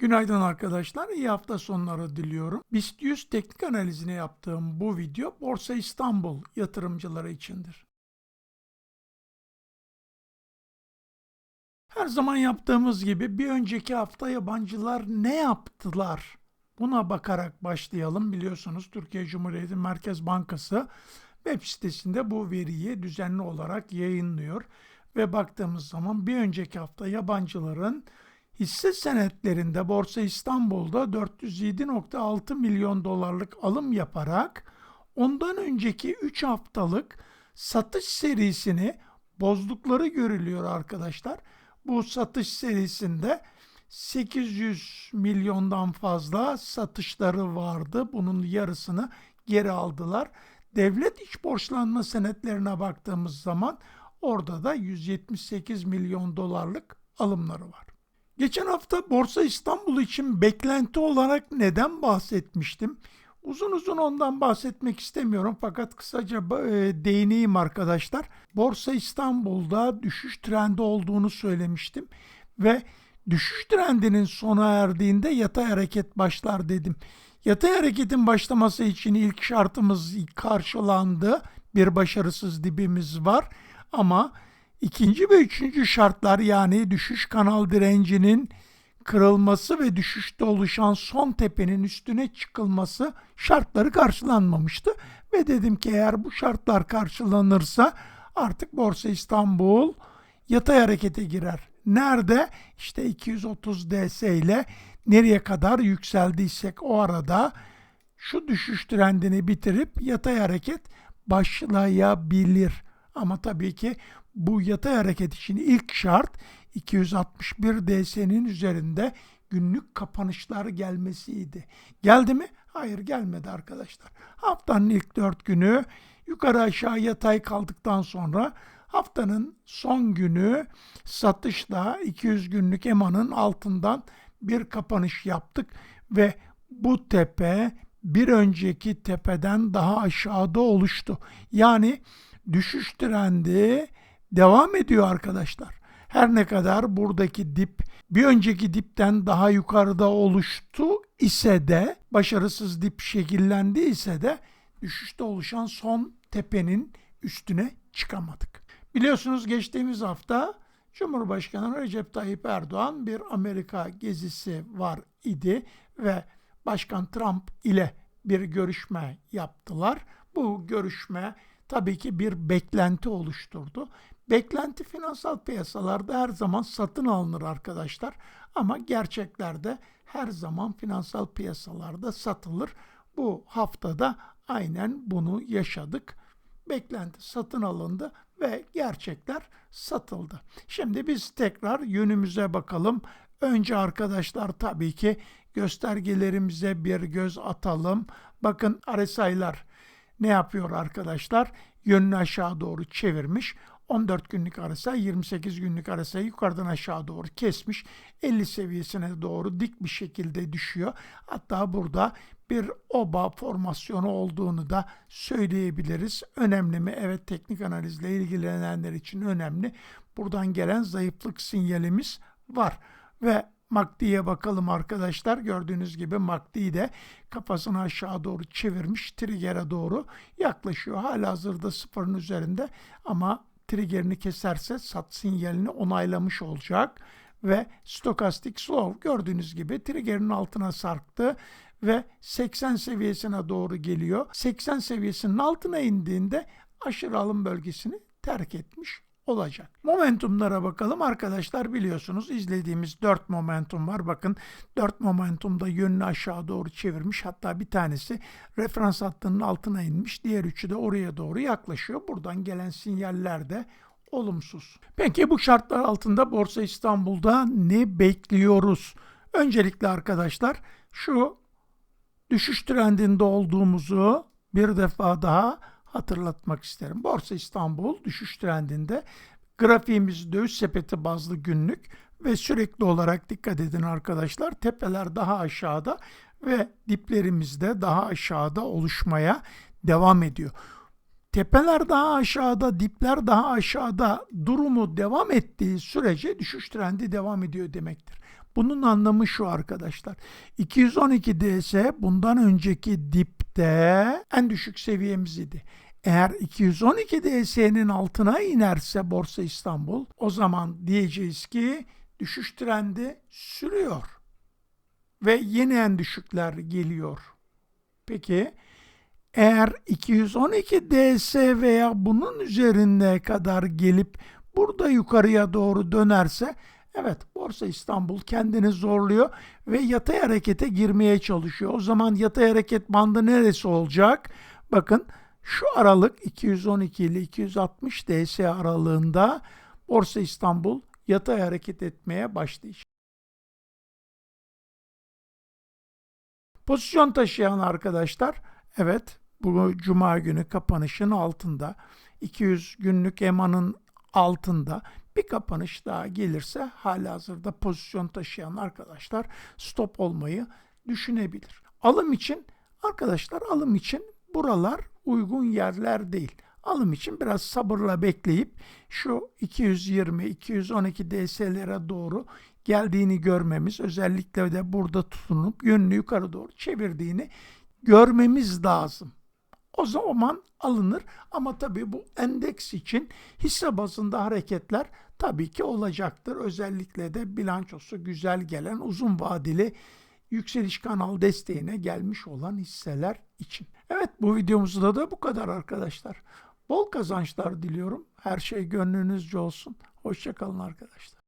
Günaydın arkadaşlar. İyi hafta sonları diliyorum. BIST 100 teknik analizini yaptığım bu video Borsa İstanbul yatırımcıları içindir. Her zaman yaptığımız gibi bir önceki hafta yabancılar ne yaptılar? Buna bakarak başlayalım. Biliyorsunuz Türkiye Cumhuriyeti Merkez Bankası web sitesinde bu veriyi düzenli olarak yayınlıyor ve baktığımız zaman bir önceki hafta yabancıların hisse senetlerinde Borsa İstanbul'da 407.6 milyon dolarlık alım yaparak ondan önceki 3 haftalık satış serisini bozdukları görülüyor arkadaşlar. Bu satış serisinde 800 milyondan fazla satışları vardı. Bunun yarısını geri aldılar. Devlet iç borçlanma senetlerine baktığımız zaman orada da 178 milyon dolarlık alımları var. Geçen hafta Borsa İstanbul için beklenti olarak neden bahsetmiştim? Uzun uzun ondan bahsetmek istemiyorum fakat kısaca e, değineyim arkadaşlar. Borsa İstanbul'da düşüş trendi olduğunu söylemiştim ve düşüş trendinin sona erdiğinde yatay hareket başlar dedim. Yatay hareketin başlaması için ilk şartımız karşılandı. Bir başarısız dibimiz var ama İkinci ve üçüncü şartlar yani düşüş kanal direncinin kırılması ve düşüşte oluşan son tepenin üstüne çıkılması şartları karşılanmamıştı. Ve dedim ki eğer bu şartlar karşılanırsa artık Borsa İstanbul yatay harekete girer. Nerede? İşte 230 DS ile nereye kadar yükseldiysek o arada şu düşüş trendini bitirip yatay hareket başlayabilir. Ama tabii ki bu yatay hareket için ilk şart 261 DS'nin üzerinde günlük kapanışlar gelmesiydi. Geldi mi? Hayır gelmedi arkadaşlar. Haftanın ilk 4 günü yukarı aşağı yatay kaldıktan sonra haftanın son günü satışla 200 günlük EMA'nın altından bir kapanış yaptık ve bu tepe bir önceki tepeden daha aşağıda oluştu. Yani düşüş trendi devam ediyor arkadaşlar. Her ne kadar buradaki dip bir önceki dipten daha yukarıda oluştu ise de başarısız dip şekillendi ise de düşüşte oluşan son tepenin üstüne çıkamadık. Biliyorsunuz geçtiğimiz hafta Cumhurbaşkanı Recep Tayyip Erdoğan bir Amerika gezisi var idi ve Başkan Trump ile bir görüşme yaptılar. Bu görüşme tabii ki bir beklenti oluşturdu. Beklenti finansal piyasalarda her zaman satın alınır arkadaşlar. Ama gerçeklerde her zaman finansal piyasalarda satılır. Bu haftada aynen bunu yaşadık. Beklenti satın alındı ve gerçekler satıldı. Şimdi biz tekrar yönümüze bakalım. Önce arkadaşlar tabii ki göstergelerimize bir göz atalım. Bakın RSI'lar ne yapıyor arkadaşlar? Yönünü aşağı doğru çevirmiş. 14 günlük arasa 28 günlük arasa yukarıdan aşağı doğru kesmiş. 50 seviyesine doğru dik bir şekilde düşüyor. Hatta burada bir oba formasyonu olduğunu da söyleyebiliriz. Önemli mi? Evet teknik analizle ilgilenenler için önemli. Buradan gelen zayıflık sinyalimiz var. Ve MACD'ye bakalım arkadaşlar. Gördüğünüz gibi MACD de kafasını aşağı doğru çevirmiş. Trigger'e doğru yaklaşıyor. Hala hazırda sıfırın üzerinde ama triggerini keserse sat sinyalini onaylamış olacak ve stokastik slow gördüğünüz gibi triggerin altına sarktı ve 80 seviyesine doğru geliyor. 80 seviyesinin altına indiğinde aşırı alım bölgesini terk etmiş olacak. Momentumlara bakalım arkadaşlar biliyorsunuz izlediğimiz 4 momentum var. Bakın 4 momentumda yönünü aşağı doğru çevirmiş. Hatta bir tanesi referans hattının altına inmiş. Diğer üçü de oraya doğru yaklaşıyor. Buradan gelen sinyaller de olumsuz. Peki bu şartlar altında Borsa İstanbul'da ne bekliyoruz? Öncelikle arkadaşlar şu düşüş trendinde olduğumuzu bir defa daha hatırlatmak isterim. Borsa İstanbul düşüş trendinde grafiğimiz döviz sepeti bazlı günlük ve sürekli olarak dikkat edin arkadaşlar tepeler daha aşağıda ve diplerimizde daha aşağıda oluşmaya devam ediyor. Tepeler daha aşağıda, dipler daha aşağıda durumu devam ettiği sürece düşüş trendi devam ediyor demektir. Bunun anlamı şu arkadaşlar. 212 DS bundan önceki dipte en düşük seviyemiz idi. Eğer 212 DS'nin altına inerse Borsa İstanbul o zaman diyeceğiz ki düşüş trendi sürüyor. Ve yeni en düşükler geliyor. Peki eğer 212 DS veya bunun üzerinde kadar gelip burada yukarıya doğru dönerse evet Borsa İstanbul kendini zorluyor ve yatay harekete girmeye çalışıyor. O zaman yatay hareket bandı neresi olacak? Bakın şu aralık 212 ile 260 DS aralığında Borsa İstanbul yatay hareket etmeye başlayacak. Pozisyon taşıyan arkadaşlar evet bu cuma günü kapanışın altında 200 günlük EMA'nın altında bir kapanış daha gelirse halihazırda pozisyon taşıyan arkadaşlar stop olmayı düşünebilir. Alım için arkadaşlar alım için buralar uygun yerler değil. Alım için biraz sabırla bekleyip şu 220-212 DS'lere doğru geldiğini görmemiz özellikle de burada tutunup yönünü yukarı doğru çevirdiğini görmemiz lazım. O zaman alınır ama tabii bu endeks için hisse bazında hareketler tabii ki olacaktır. Özellikle de bilançosu güzel gelen uzun vadeli yükseliş kanal desteğine gelmiş olan hisseler için. Evet bu videomuzda da bu kadar arkadaşlar. Bol kazançlar diliyorum. Her şey gönlünüzce olsun. Hoşçakalın arkadaşlar.